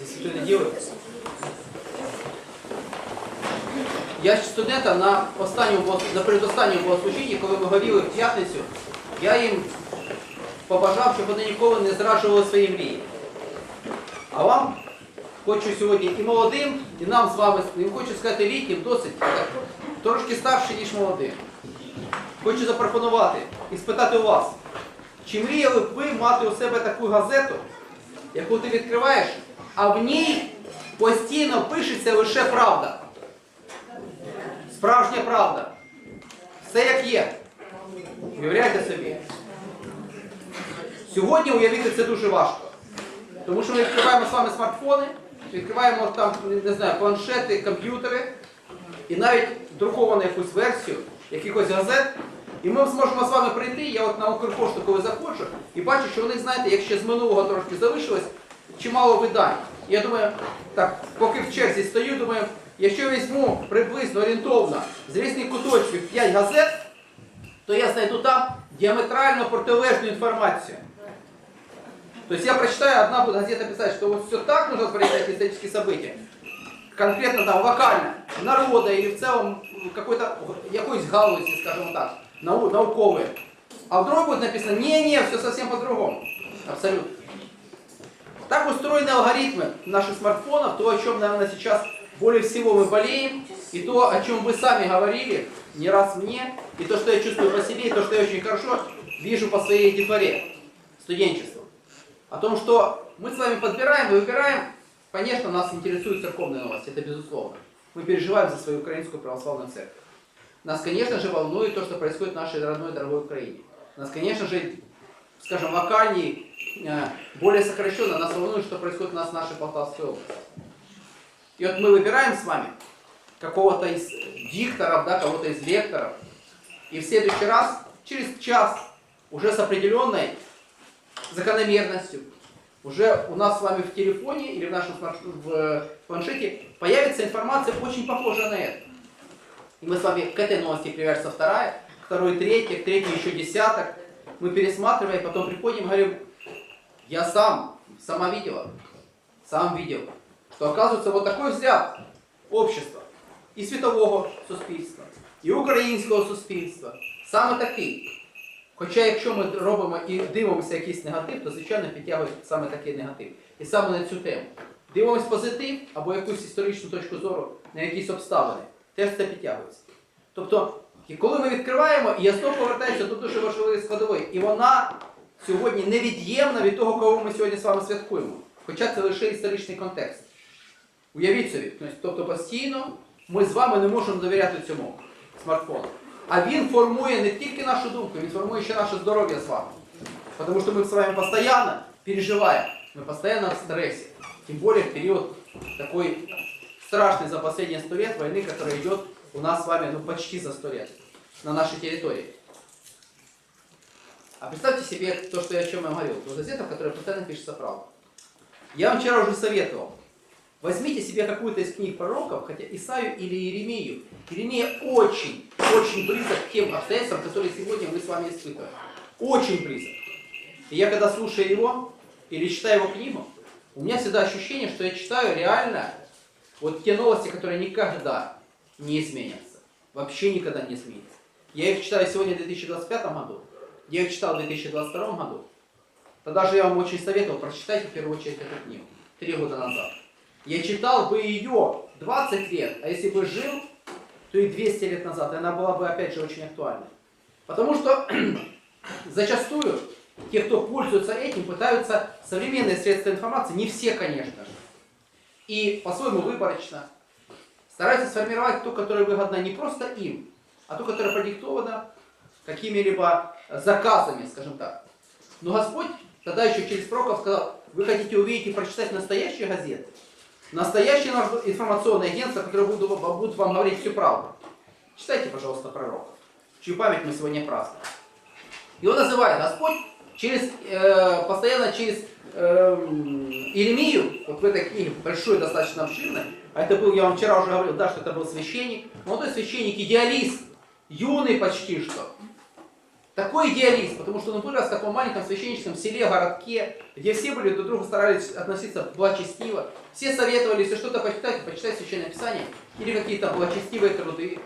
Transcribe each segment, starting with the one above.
Зі святої неділи. Я студента на останньому на передостанньому богослужінні, коли ми горіли в п'ятницю, я їм побажав, щоб вони ніколи не зраджували свої мрії. А вам хочу сьогодні і молодим, і нам з вами, і хочу сказати літнім, досить трошки старше, ніж молодим. Хочу запропонувати і спитати у вас, чи мріяли б ви мати у себе таку газету, яку ти відкриваєш, а в ній постійно пишеться лише правда. Справжня правда. Все як є. Уявляйте собі. Сьогодні уявити це дуже важко. Тому що ми відкриваємо з вами смартфони, відкриваємо там, не знаю, планшети, комп'ютери і навіть друковану якусь версію якихось газет. І ми зможемо з вами прийти, я от на Укрпошту, коли заходжу, і бачу, що вони, знаєте, як ще з минулого трошки залишилось, чимало видань. Я думаю, так, поки в черзі стою, думаю, якщо візьму приблизно орієнтовно з різних куточків 5 газет, то я знайду там діаметрально протилежну інформацію. То есть я прочитаю, одна будет газета писать, что вот все так нужно проявлять исторические события, конкретно там локально, народа или в какой-то якоїсь галузі, скажімо так, нау- наукової. А в другой будет написано, не-не, все совсем по-другому. Абсолютно. Так устроены алгоритмы наших смартфонов, то, о чем, наверное, сейчас более всего мы болеем, и то, о чем вы сами говорили не раз мне, и то, что я чувствую по себе, и то, что я очень хорошо вижу по своей детворе, студенчеству. О том, что мы с вами подбираем и выбираем, конечно, нас интересует церковная новость, это безусловно. Мы переживаем за свою украинскую православную церковь. Нас, конечно же, волнует то, что происходит в нашей родной дорогой Украине. Нас, конечно же, скажем, локальнее, э, более сокращенно, нас волнует, что происходит у нас в нашей Полтавской области. И вот мы выбираем с вами какого-то из дикторов, да, кого-то из лекторов, и в следующий раз, через час, уже с определенной закономерностью, уже у нас с вами в телефоне или в нашем в планшете появится информация очень похожая на это. И мы с вами к этой новости привяжется вторая, к второй третья, к третьей еще десяток. Мы пересматриваем, потом приходим и говорим, я сам, сама видела, сам видел, что оказывается вот такой взгляд общества і світового суспільства, і українського суспільства, саме такий. Хоча якщо ми робимо і дивимося якийсь негатив, то звичайно підтягують саме такий негатив. І саме на цю тему. Дивимось позитив або якусь історичну точку зору на якісь обставини, теж це підтягується. Тобто, і коли ми відкриваємо, і я знову повертаюся до дуже важливої складової, і вона сьогодні невід'ємна від того, кого ми сьогодні з вами святкуємо. Хоча це лише історичний контекст. Уявіть собі, тобто постійно ми з вами не можемо довіряти цьому смартфону. А він формує не тільки нашу думку, він формує ще наше здоров'я з вами. Потому что мы с вами постоянно переживаем, мы постоянно в стрессе. Тем более в период такой страшный за последние сто лет войны, которая идет у нас с вами ну, почти за сто лет на нашей территории. А представьте себе то, что я о чем я говорил. То газета, в которой постоянно пишется правда. Я вам вчера уже советовал. Возьмите себе какую-то из книг пророков, хотя Исаю или Иеремию. Иеремия очень, очень близок к тем обстоятельствам, которые сегодня мы с вами испытываем. Очень близок. И я когда слушаю его или читаю его книгу, у меня всегда ощущение, что я читаю реально вот те новости, которые никогда не изменятся. Вообще никогда не изменятся. Я их читаю сегодня в 2025 году, я их читал в 2022 году. Тогда же я вам очень советовал, прочитайте в первую очередь эту книгу. Три года назад. Я читал бы ее 20 лет, а если бы жил, то и 200 лет назад, и она была бы опять же очень актуальной. Потому что зачастую те, кто пользуются этим, пытаются современные средства информации, не все, конечно же, и по-своему выборочно, стараются сформировать то, которое выгодно не просто им, а то, которое продиктовано какими-либо заказами, скажем так. Но Господь тогда еще через пророков сказал, вы хотите увидеть и прочитать настоящие газеты, настоящее информационное агентство, которое будут, будут вам говорить всю правду. Читайте, пожалуйста, пророков, чью память мы сегодня празднуем. Его называет Господь через, э, постоянно через э, Иеремию, вот в этой книге, большой, достаточно обширной, а это был, я вам вчера уже говорил, да, что это был священник, молодой священник, идеалист, юный почти что, Такой идеалист, потому что он вырос в таком маленьком священническом селе, городке, где все были друг к другу старались относиться благочестиво. Все советовали, если что-то почитать, почитать Священное Писание или какие-то благочестивые труды.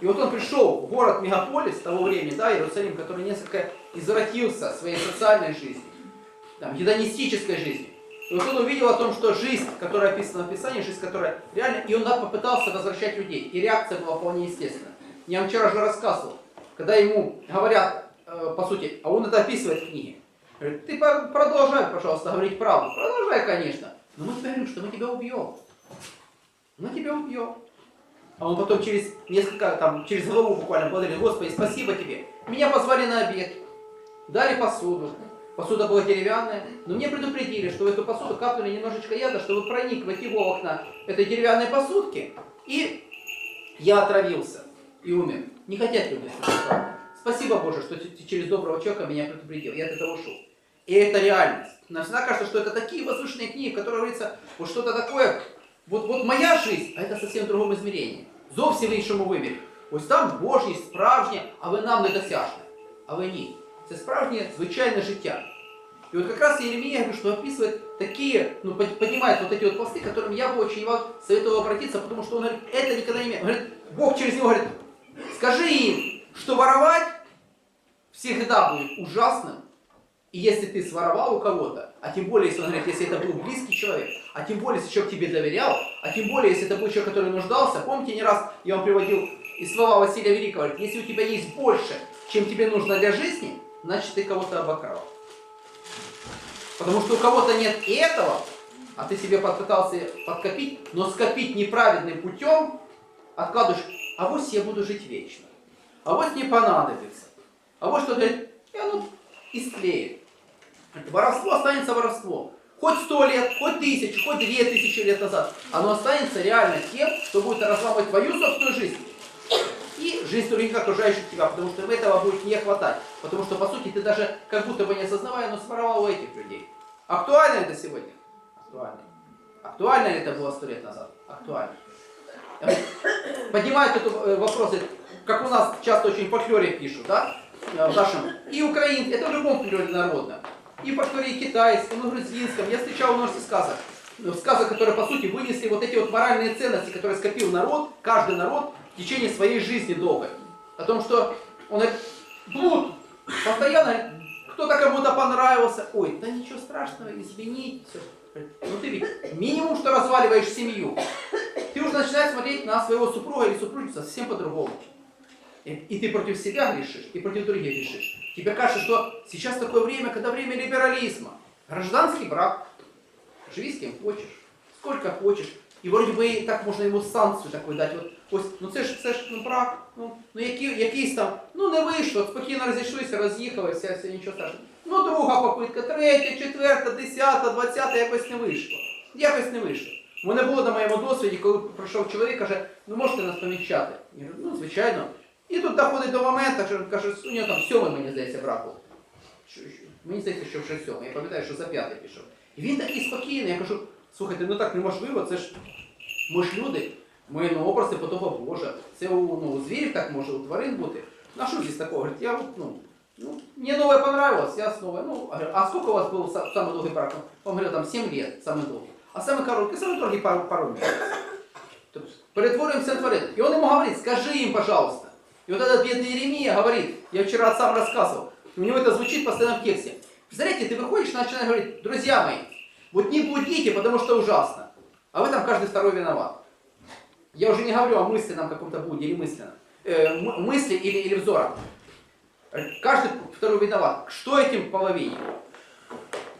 И вот он пришел в город-мегаполис того времени, да, Иерусалим, который несколько извратился своей социальной жизни, там, гедонистической жизни. И вот он увидел о том, что жизнь, которая описана в Писании, жизнь, которая реально, и он попытался возвращать людей. И реакция была вполне естественна. Я вам вчера же рассказывал, когда ему говорят, э, по сути, а он это описывает в книге, говорит, ты продолжай, пожалуйста, говорить правду. Продолжай, конечно. Но мы тебе говорим, что мы тебя убьем. Мы тебя убьем. А он потом через несколько, там, через голову буквально благодарит, Господи, спасибо тебе. Меня позвали на обед, дали посуду. Посуда была деревянная, но мне предупредили, что в эту посуду капнули немножечко яда, чтобы проник в эти волокна этой деревянной посудки, и я отравился и умер. Не хотят люди слышать Спасибо Боже, что ты через доброго человека меня предупредил. Я от этого ушел. И это реальность. Нам всегда кажется, что это такие возвышенные книги, в которых говорится, вот что-то такое, вот, вот моя жизнь, а это совсем в другом измерении. Зовсім в іншому вимірі. Ось там Божість справжнє, а ви нам недосяжне. А ви ні. Це справжнє звичайне життя. И вот как раз Еремия, говорю, что описывает такие, ну, поднимает вот эти вот пласты, к которым я бы очень вам советовал обратиться, потому что он говорит, это никогда не имеет. Он говорит, Бог через него говорит, скажи им, что воровать всегда будет ужасным, и если ты своровал у кого-то, а тем более, если он говорит, если это был близкий человек, а тем более, если человек тебе доверял, а тем более, если это был человек, который нуждался, помните, не раз я вам приводил из слова Василия Великого, говорит, если у тебя есть больше, чем тебе нужно для жизни, значит ты кого-то обокрал. Потому что у кого-то нет и этого, а ты себе попытался подкопить, но скопить неправедным путем, откладываешь, а вот я буду жить вечно, а вот не понадобится, а вот что говорит, и оно истлеет. Воровство останется воровством. Хоть сто лет, хоть тысячу, хоть две тысячи лет назад. Оно останется реально тем, что будет разламывать твою собственную жизнь и жизнь других окружающих тебя, потому что этого будет не хватать. Потому что, по сути, ты даже как будто бы не осознавая, но своровал у этих людей. Актуально это сегодня? Актуально. Актуально ли это было сто лет назад? Актуально. Поднимают этот э, вопрос, как у нас часто очень флёре пишут, да, в нашем, и украинцы, это в любом флёре народном, и флёре и китайском, и грузинском, я встречал множество сказок, сказок, которые, по сути, вынесли вот эти вот моральные ценности, которые скопил народ, каждый народ, в течение своей жизни долгой. О том, что он блуд, постоянно кто-то кому-то понравился, ой, да ничего страшного, извините. Ну ты ведь минимум, что разваливаешь семью. Ты уже начинаешь смотреть на своего супруга или супружницу совсем по-другому. И, и ты против себя грешишь, и против других грешишь. Тебе кажется, что сейчас такое время, когда время либерализма. Гражданский брак. Живи с кем хочешь, сколько хочешь. І вроді би так можна йому санкцію таку дати. От, ось, ну це ж це ж ну, брак, ну, ну які, якийсь там, ну не вийшло, спокійно розійшлися, роз'їхалися, нічого страшного. Ну друга попитка, третя, четверта, десята, двадцята, якось не вийшло. Якось не вийшло. Мене було на моєму досвіді, коли прийшов чоловік, каже, ну можете нас помічати. Я кажу, ну звичайно. І тут доходить до моменту, що каже, у нього там сьомий, мені здається, брак. Мені здається, що вже сьомий. Я пам'ятаю, що за п'ятий пішов. І він такий спокійний, я кажу, Слухайте, ну так неможливо, це ж ми ж люди, ми ну, образи подоба Божа. Це у, ну, у звірів так може, у тварин бути. Ну, а що здесь такого? Говорит, я, ну, ну, мне новое понравилось, я снова, ну, а сколько у вас был самый долгий брак? Он говорил, там 7 лет, самый долгий. А самый короткий, самый долгий пару, пару месяцев. Перетворимся на тварин. И он ему говорит, скажи им, пожалуйста. И вот этот бедный Иеремия говорит, я вчера сам рассказывал, у него это звучит постоянно в тексте. Представляете, ты выходишь, начинаешь говорить, друзья мои, вот не блудите, потому что ужасно. А в этом каждый второй виноват. Я уже не говорю о мысленном каком-то блуде или мысленном. Э, мысли или, или взором. Каждый второй виноват. Что этим половине?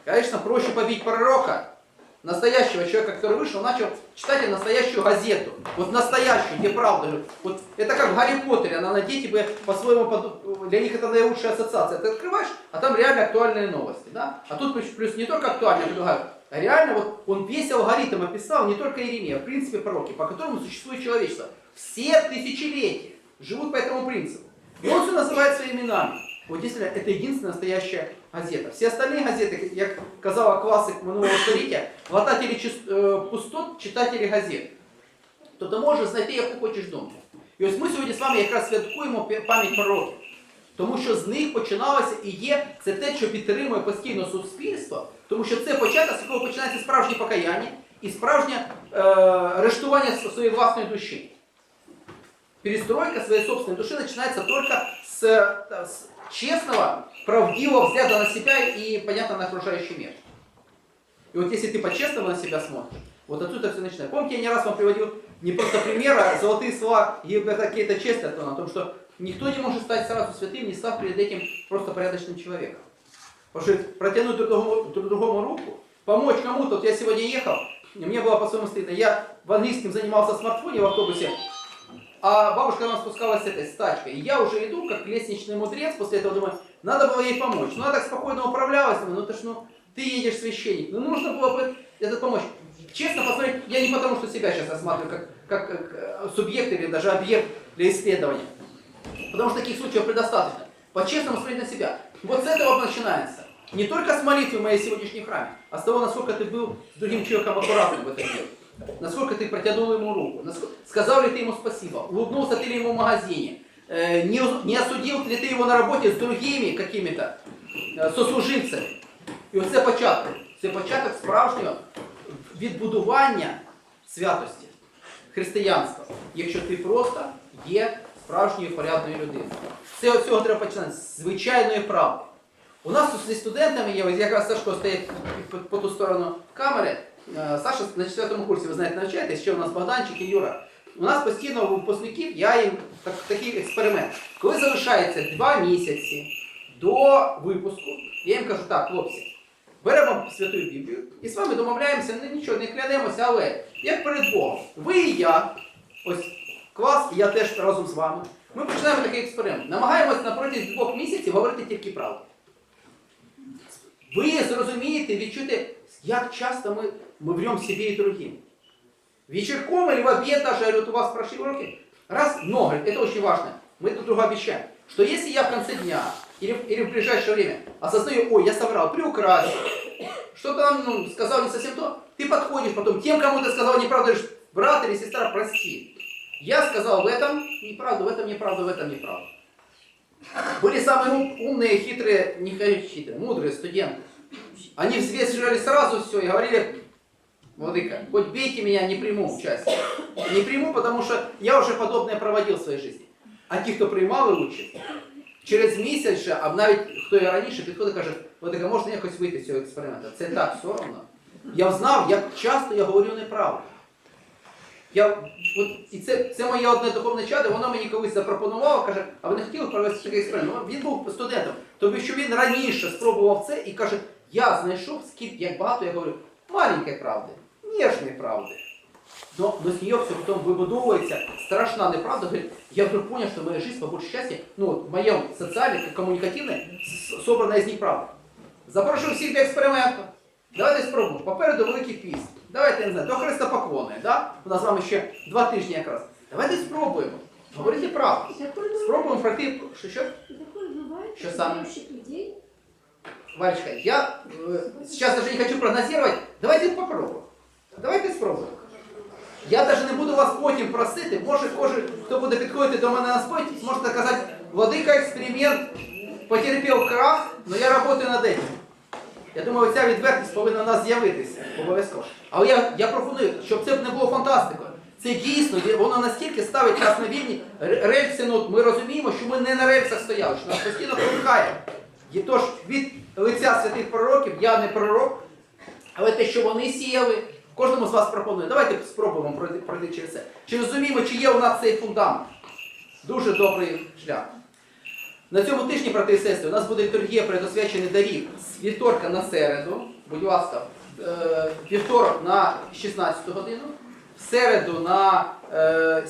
Конечно, проще побить пророка, настоящего человека, который вышел, начал читать настоящую газету. Вот настоящую, где правда. Вот это как в Гарри Поттере, она на дети бы по-своему, для них это наилучшая ассоциация. Ты открываешь, а там реально актуальные новости. Да? А тут плюс не только актуальные, предлагают, реально вот он весь алгоритм описал, не только Иеремия, в принципе пророки, по которому существует человечество. Все тысячелетия живут по этому принципу. И он все называет своими именами. Вот действительно, это единственная настоящая газета. Все остальные газеты, як казала класик минулого століття, глотателі пустот, читателі газет. То ти можеш знайти, яку хочеш думку. І ось ми сьогодні з вами якраз святкуємо пам'ять пророків. Тому що з них починалося і є це те, що підтримує постійно суспільство, тому що це початок, з якого починається справжнє покаяння і справжнє е, рештування своєї власної душі. Перестройка своей собственной души начинается только с, э, с честного, правдивого взгляда на себя и, понятно, на окружающий мир. И вот если ты по-честному на себя смотришь, вот отсюда все начинается. Помните, я не раз вам приводил не просто пример, а золотые слова и какие-то чести о том, о том, что никто не может стать сразу святым, не став перед этим просто порядочным человеком. Потому что протянуть друг другому, друг другому руку, помочь кому-то, вот я сегодня ехал, и мне было по-своему стыдно, я в английском занимался в смартфоне в автобусе, а бабушка нам спускалась с этой с тачкой. И я уже иду, как лестничный мудрец, после этого думаю, надо было ей помочь. Ну, она так спокойно управлялась, думаю, ну ты ж, ну, ты едешь священник, ну нужно было бы это помочь. Честно посмотреть, я не потому, что себя сейчас рассматриваю как, как, как, э, субъект или даже объект для исследования. Потому что таких случаев предостаточно. По-честному смотреть на себя. Вот с этого начинается. Не только с молитвы в моей сегодняшней храме, а с того, насколько ты был с другим человеком аккуратным в этом деле. Насколько ты протянул ему руку, насколько- сказал ли ты ему спасибо, улыбнулся ты ли ему в магазине, э, не, уз- не осудил ли ты его на работе с другими какими-то е, сослуживцями. І оце початок. Це початок справжнього відбудування святості християнства, якщо ти просто є справжньою порядною людиною. Це цього треба починати з звичайної правди. У нас зі студентами є, якраз Сашко стоїть по, ту сторону камери. Е, Саша на четвертому курсі, ви знаєте, навчаєтесь, ще у нас Богданчик і Юра. У нас постійно у випускників я їм так, такий експеримент. Коли залишається два місяці до випуску, я їм кажу, так, хлопці, беремо святу Біблію і з вами домовляємося, ну, нічого, не клянемося, але як перед Богом, ви і я, ось клас, і я теж разом з вами. Ми починаємо такий експеримент. Намагаємось на протязі двох місяців говорити тільки правду. Ви зрозумієте, відчуєте, як часто ми, мы врем себе и другим. Вечерком или в обед даже, или вот у вас прошли уроки, раз много, это очень важно, мы друг другу обещаем, что если я в конце дня или, или в ближайшее время осознаю, ой, я соврал, приукрасил, что-то нам ну, сказал не совсем то, ты подходишь потом тем, кому ты сказал неправду, говоришь, брат или сестра, прости. Я сказал в этом неправду, в этом неправду, в этом неправду. Были самые ум- умные, хитрые, не хочу хитрые, мудрые студенты. Они взвешивали сразу все и говорили, Владыка, хоть бейте меня, не приму участие. Не приму, потому что я уже подобное проводил в своей жизни. А ті, хто приймали участь, через місяць же, а навіть хто і раніше підходить, каже, Владика, можна якось вийти з цього експерименту? Це так соромно. Я знав, як часто я говорю неправду. Я, от, і це, це моє одне духовне чадо, воно мені колись запропонувало, каже, а ви не хотіли провести такий експеримент? Ну, Він був студентом, тобто що він раніше спробував це і каже, я знайшов, скільки, як багато я говорю, маленької правди, ніжної правди. Но, но с нее все потом выбудовывается страшна неправда. Говорит, я вдруг понял, что моя жизнь по большей части, ну вот, в моем социальной, коммуникативной, с- собрана из неправды. Запрошую всіх до експерименту. Давайте спробуємо. Попереду великий піст. Давайте, я не знаю, до Христа поклони. Да? У нас з вами ще два тижні якраз. Давайте спробуємо. Говорити правду. Спробуємо пройти. Що що? Такое бывает, Что что самое? верующих людей Валечка, я э, сейчас даже не хочу прогнозировать. Давайте попробуємо. Давайте спробуємо. Я даже не буду вас потім просити, може кожен, хто буде підходити до мене на сповідь, зможете казати, владика експеримент потерпів крах, але я працюю над этим. Я думаю, ця відвертість повинна в нас з'явитися обов'язково. Але я, я пропоную, щоб це не було фантастикою. Це дійсно, воно настільки ставить нас на вільні ре- рельси, ну, ми розуміємо, що ми не на рельсах стояли, що нас постійно толкає. І тож від лиця святих пророків, я не пророк, але те, що вони сіяли, кожному з вас пропоную. Давайте спробуємо пройти через це. Чи розуміємо, чи є у нас цей фундамент? Дуже добрий шлях. На цьому тижні, брати і сестри, у нас буде літургія передосвячений дарів з вівторка на середу. Будь ласка, е, вівторок на 16 годину, в середу на е,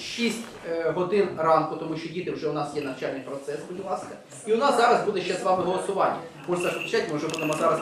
6 е, годин ранку, тому що діти вже у нас є навчальний процес, будь ласка. І у нас зараз буде ще з вами голосування. Можна почати, ми вже будемо зараз